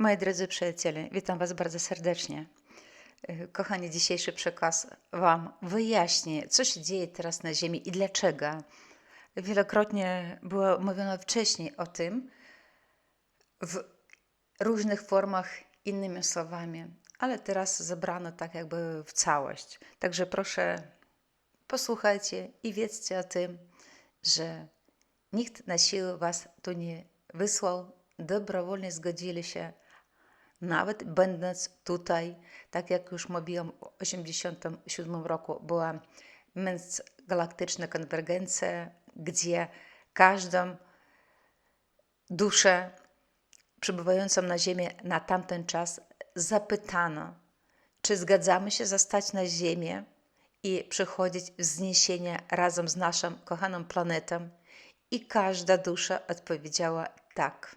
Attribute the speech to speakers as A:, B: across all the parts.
A: Moi drodzy przyjaciele, witam Was bardzo serdecznie. E, Kochani, dzisiejszy przekaz Wam wyjaśni, co się dzieje teraz na Ziemi i dlaczego. Wielokrotnie było mówione wcześniej o tym w różnych formach, innymi słowami, ale teraz zebrano tak jakby w całość. Także proszę, posłuchajcie i wiedzcie o tym, że nikt na siłę Was tu nie wysłał, dobrowolnie zgodzili się nawet będąc tutaj, tak jak już mówiłam, w 1987 roku była międzygalaktyczna konwergencja, gdzie każdą duszę przybywającą na Ziemię na tamten czas zapytano, czy zgadzamy się zostać na Ziemię i przechodzić wzniesienie razem z naszą kochaną planetą. I każda dusza odpowiedziała tak.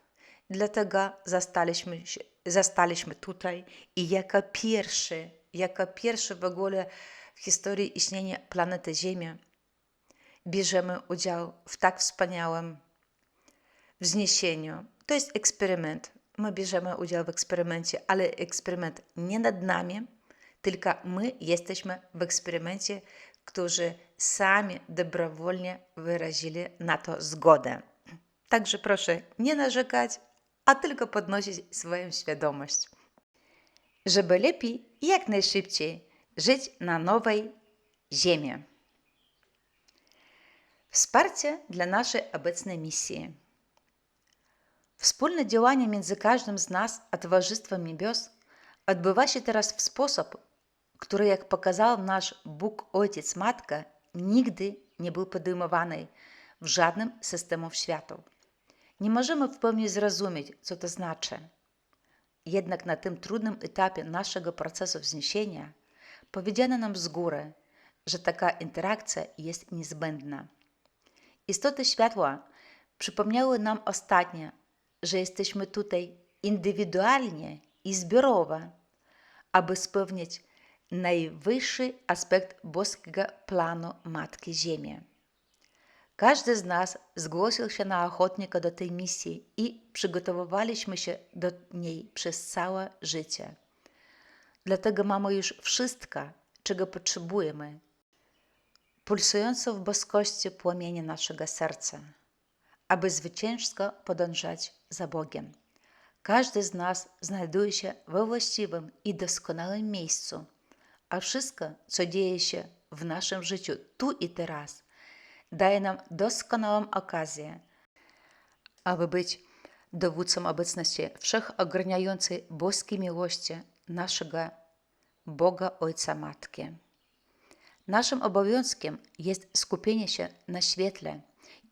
A: Dlatego zastaliśmy, się, zastaliśmy tutaj i jako pierwszy, jako pierwszy w ogóle w historii istnienia planety Ziemia bierzemy udział w tak wspaniałym wzniesieniu. To jest eksperyment. My bierzemy udział w eksperymencie, ale eksperyment nie nad nami, tylko my jesteśmy w eksperymencie, którzy sami dobrowolnie wyrazili na to zgodę. Także proszę nie narzekać, a tylko podnosić swoją świadomość, żeby lepiej i jak najszybciej żyć na nowej Ziemi. Wsparcie dla naszej obecnej misji. Wspólne działanie między każdym z nas a Towarzystwem Niebios odbywa się teraz w sposób, który, jak pokazał nasz Bóg Ojciec Matka, nigdy nie był podejmowany w żadnym systemie świata. Nie możemy w pełni zrozumieć, co to znaczy. Jednak na tym trudnym etapie naszego procesu wzniesienia powiedziano nam z góry, że taka interakcja jest niezbędna. Istoty światła przypomniały nam ostatnio, że jesteśmy tutaj indywidualnie i zbiorowo, aby spełnić najwyższy aspekt boskiego planu Matki Ziemi. Każdy z nas zgłosił się na ochotnika do tej misji i przygotowywaliśmy się do niej przez całe życie. Dlatego mamy już wszystko, czego potrzebujemy. Pulsujące w boskości płomienie naszego serca, aby zwycięsko podążać za Bogiem. Każdy z nas znajduje się we właściwym i doskonałym miejscu, a wszystko, co dzieje się w naszym życiu tu i teraz – daje nam doskonałą okazję, aby być dowódcą obecności wszechogarniającej boskiej miłości naszego Boga Ojca Matki. Naszym obowiązkiem jest skupienie się na świetle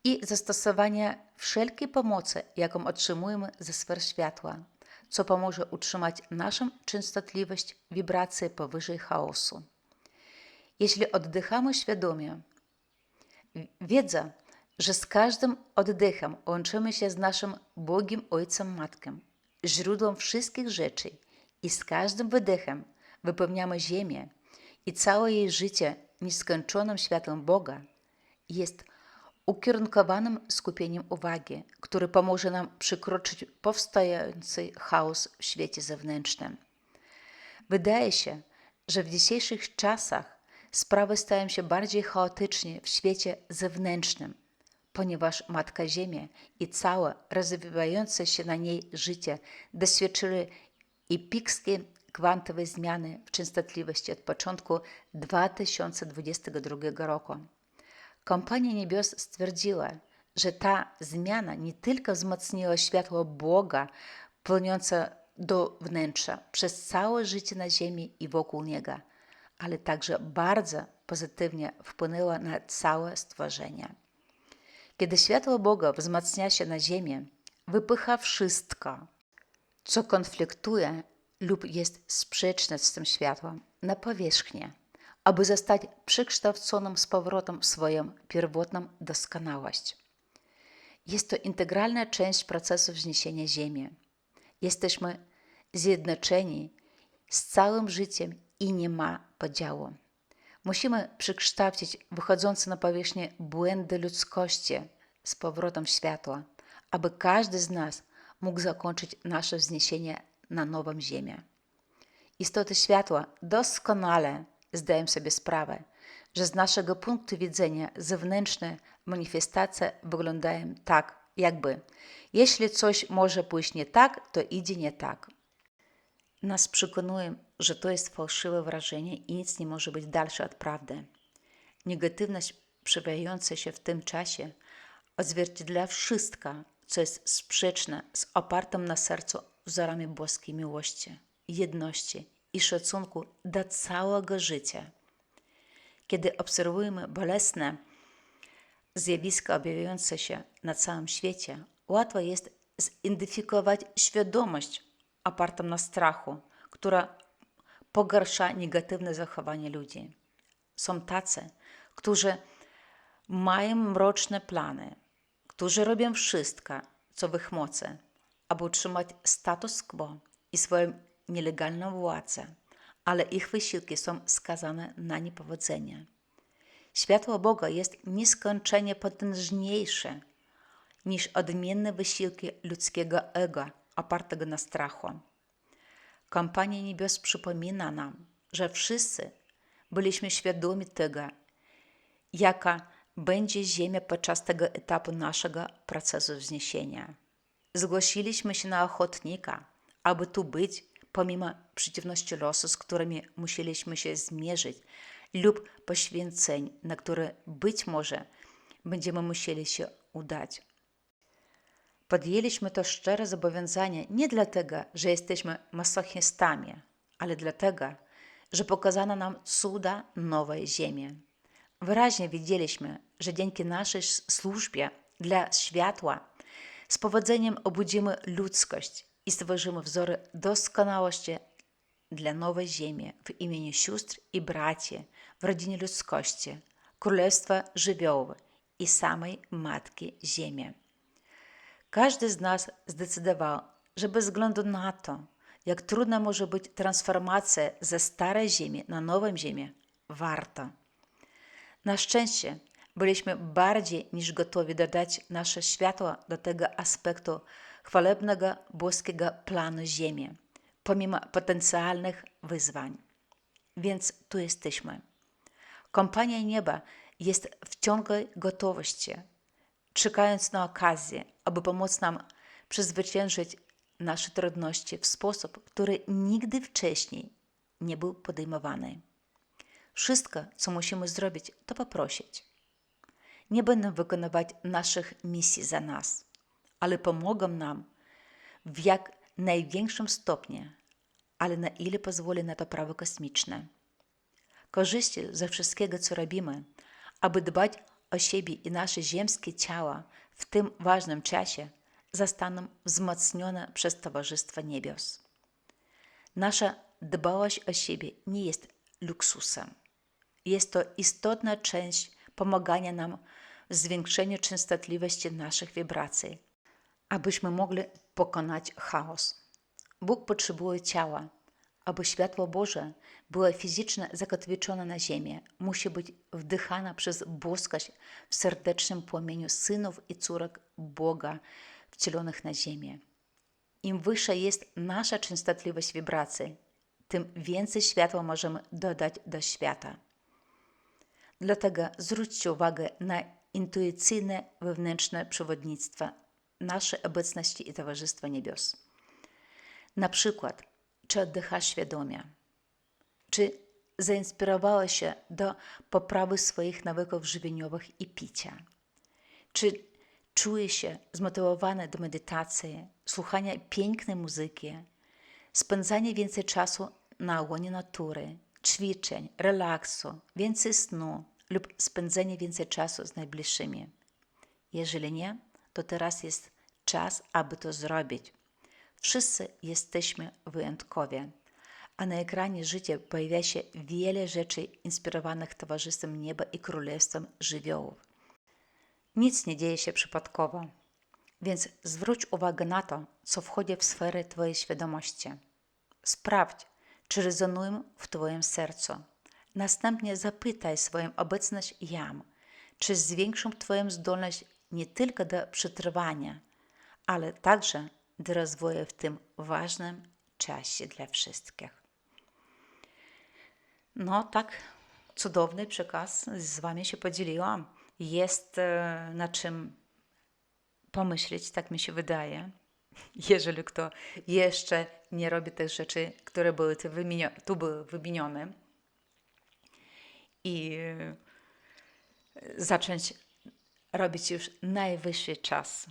A: i zastosowanie wszelkiej pomocy, jaką otrzymujemy ze sfer światła, co pomoże utrzymać naszą częstotliwość wibracji powyżej chaosu. Jeśli oddychamy świadomie, Wiedza, że z każdym oddechem łączymy się z naszym Bogiem Ojcem Matką, źródłem wszystkich rzeczy i z każdym wydechem wypełniamy Ziemię i całe jej życie nieskończonym światłem Boga, jest ukierunkowanym skupieniem uwagi, który pomoże nam przekroczyć powstający chaos w świecie zewnętrznym. Wydaje się, że w dzisiejszych czasach sprawy stają się bardziej chaotyczne w świecie zewnętrznym, ponieważ Matka Ziemia i całe rozwijające się na niej życie doświadczyły epickiej kwantowej zmiany w częstotliwości od początku 2022 roku. Kompania Niebios stwierdziła, że ta zmiana nie tylko wzmocniła światło Boga płynące do wnętrza przez całe życie na Ziemi i wokół Niego, ale także bardzo pozytywnie wpłynęła na całe stworzenie. Kiedy światło Boga wzmacnia się na ziemię, wypycha wszystko, co konfliktuje lub jest sprzeczne z tym światłem, na powierzchnię, aby zostać przekształconym z powrotem w swoją pierwotną doskonałość. Jest to integralna część procesu wzniesienia Ziemi. Jesteśmy zjednoczeni z całym życiem i nie ma podziału. Musimy przekształcić wychodzące na powierzchnię błędy ludzkości z powrotem światła, aby każdy z nas mógł zakończyć nasze wzniesienie na nową ziemię. Istoty światła doskonale zdają sobie sprawę, że z naszego punktu widzenia zewnętrzne manifestacje wyglądają tak, jakby jeśli coś może pójść nie tak, to idzie nie tak. Nas przekonują, że to jest fałszywe wrażenie i nic nie może być dalsze od prawdy. Negatywność przejawiająca się w tym czasie odzwierciedla wszystko, co jest sprzeczne z opartym na sercu wzorami boskiej miłości, jedności i szacunku do całego życia. Kiedy obserwujemy bolesne zjawiska objawiające się na całym świecie, łatwo jest zidentyfikować świadomość opartą na strachu, która pogarsza negatywne zachowanie ludzi. Są tacy, którzy mają mroczne plany, którzy robią wszystko, co w ich mocy, aby utrzymać status quo i swoją nielegalną władzę, ale ich wysiłki są skazane na niepowodzenie. Światło Boga jest nieskończenie potężniejsze niż odmienne wysiłki ludzkiego ego opartego na strachu. Kampania Niebios przypomina nam, że wszyscy byliśmy świadomi tego, jaka będzie Ziemia podczas tego etapu naszego procesu wzniesienia. Zgłosiliśmy się na ochotnika, aby tu być, pomimo przeciwności losu, z którymi musieliśmy się zmierzyć, lub poświęceń, na które być może będziemy musieli się udać. Podjęliśmy to szczere zobowiązanie nie dlatego, że jesteśmy masochistami, ale dlatego, że pokazano nam cuda nowej ziemi. Wyraźnie widzieliśmy, że dzięki naszej służbie dla światła z powodzeniem obudzimy ludzkość i stworzymy wzory doskonałości dla nowej ziemi w imieniu sióstr i braci w rodzinie ludzkości, królestwa żywiołów i samej Matki Ziemi. Każdy z nas zdecydował, że bez względu na to, jak trudna może być transformacja ze starej ziemi na nową ziemię, warto. Na szczęście byliśmy bardziej niż gotowi dodać nasze światło do tego aspektu chwalebnego boskiego planu Ziemi, pomimo potencjalnych wyzwań. Więc tu jesteśmy. Kompania Nieba jest w ciągłej gotowości, czekając na okazję, aby pomóc nam przezwyciężyć nasze trudności w sposób, który nigdy wcześniej nie był podejmowany. Wszystko, co musimy zrobić, to poprosić. Nie będą wykonywać naszych misji za nas, ale pomogą nam w jak największym stopniu, ale na ile pozwoli na to prawo kosmiczne. Korzyści ze wszystkiego, co robimy, aby dbać o siebie i nasze ziemskie ciała w tym ważnym czasie, zostaną wzmocnione przez Towarzystwo Niebios. Nasza dbałość o siebie nie jest luksusem. Jest to istotna część pomagania nam w zwiększeniu częstotliwości naszych wibracji, abyśmy mogli pokonać chaos. Bóg potrzebuje ciała. Aby światło Boże było fizycznie zakotwiczone na ziemię, musi być wdychane przez boskość w serdecznym płomieniu synów i córek Boga wcielonych na ziemię. Im wyższa jest nasza częstotliwość wibracji, tym więcej światła możemy dodać do świata. Dlatego zwróćcie uwagę na intuicyjne wewnętrzne przewodnictwo naszej obecności i Towarzystwa Niebios. Na przykład, czy oddychasz świadomie? Czy zainspirowałeś się do poprawy swoich nawyków żywieniowych i picia? Czy czujesz się zmotywowany do medytacji, słuchania pięknej muzyki, spędzania więcej czasu na łonie natury, ćwiczeń, relaksu, więcej snu lub spędzenie więcej czasu z najbliższymi. Jeżeli nie, to teraz jest czas, aby to zrobić. Wszyscy jesteśmy wyjątkowi, a na ekranie życia pojawia się wiele rzeczy inspirowanych Towarzystwem Nieba i Królestwem Żywiołów. Nic nie dzieje się przypadkowo, więc zwróć uwagę na to, co wchodzi w sferę Twojej świadomości. Sprawdź, czy rezonują w Twoim sercu. Następnie zapytaj swoją obecność jam, czy zwiększą Twoją zdolność nie tylko do przetrwania, ale także do rozwoju w tym ważnym czasie dla wszystkich. No tak, cudowny przekaz z Wami się podzieliłam. Jest e, na czym pomyśleć, tak mi się wydaje. Jeżeli kto jeszcze nie robi tych rzeczy, które były tu, wymienio- tu były wymienione, i e, zacząć robić już najwyższy czas,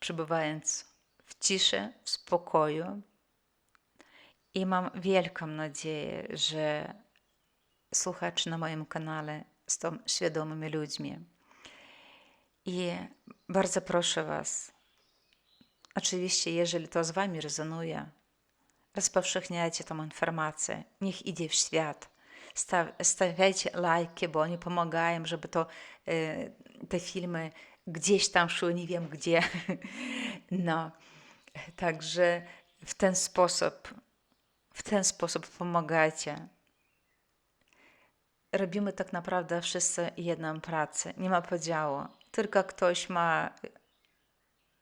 A: przebywając w ciszy, w spokoju. I mam wielką nadzieję, że słuchacze na moim kanale są świadomymi ludźmi. I bardzo proszę Was, oczywiście, jeżeli to z Wami rezonuje, rozpowszechniajcie tą informację, niech idzie w świat. Sta- Stawiajcie lajki, bo oni pomagają, żeby to, e, te filmy gdzieś tam szły, nie wiem gdzie. No, także w ten sposób, w ten sposób pomagajcie. Robimy tak naprawdę wszyscy jedną pracę, nie ma podziału. Tylko ktoś ma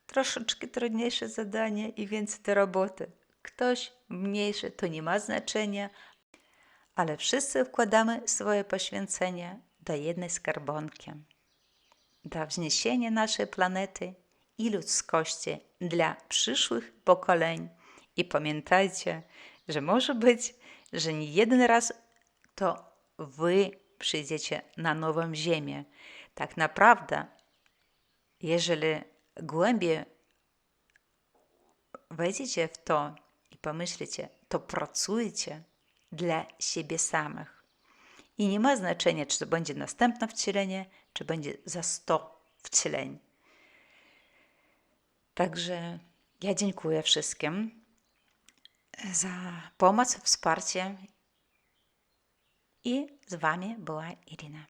A: troszeczkę trudniejsze zadanie i więcej do roboty. Ktoś mniejszy, to nie ma znaczenia, ale wszyscy wkładamy swoje poświęcenie do jednej skarbonki, do wzniesienia naszej planety i ludzkości dla przyszłych pokoleń. I pamiętajcie, że może być, że nie jeden raz to wy przyjdziecie na nową Ziemię. Tak naprawdę, jeżeli głębiej wejdziecie w to i pomyślicie, to pracujcie dla siebie samych. I nie ma znaczenia, czy to będzie następne wcielenie, czy będzie za 100 wcieleń. Także ja dziękuję wszystkim za pomoc, wsparcie i z Wami była Irina.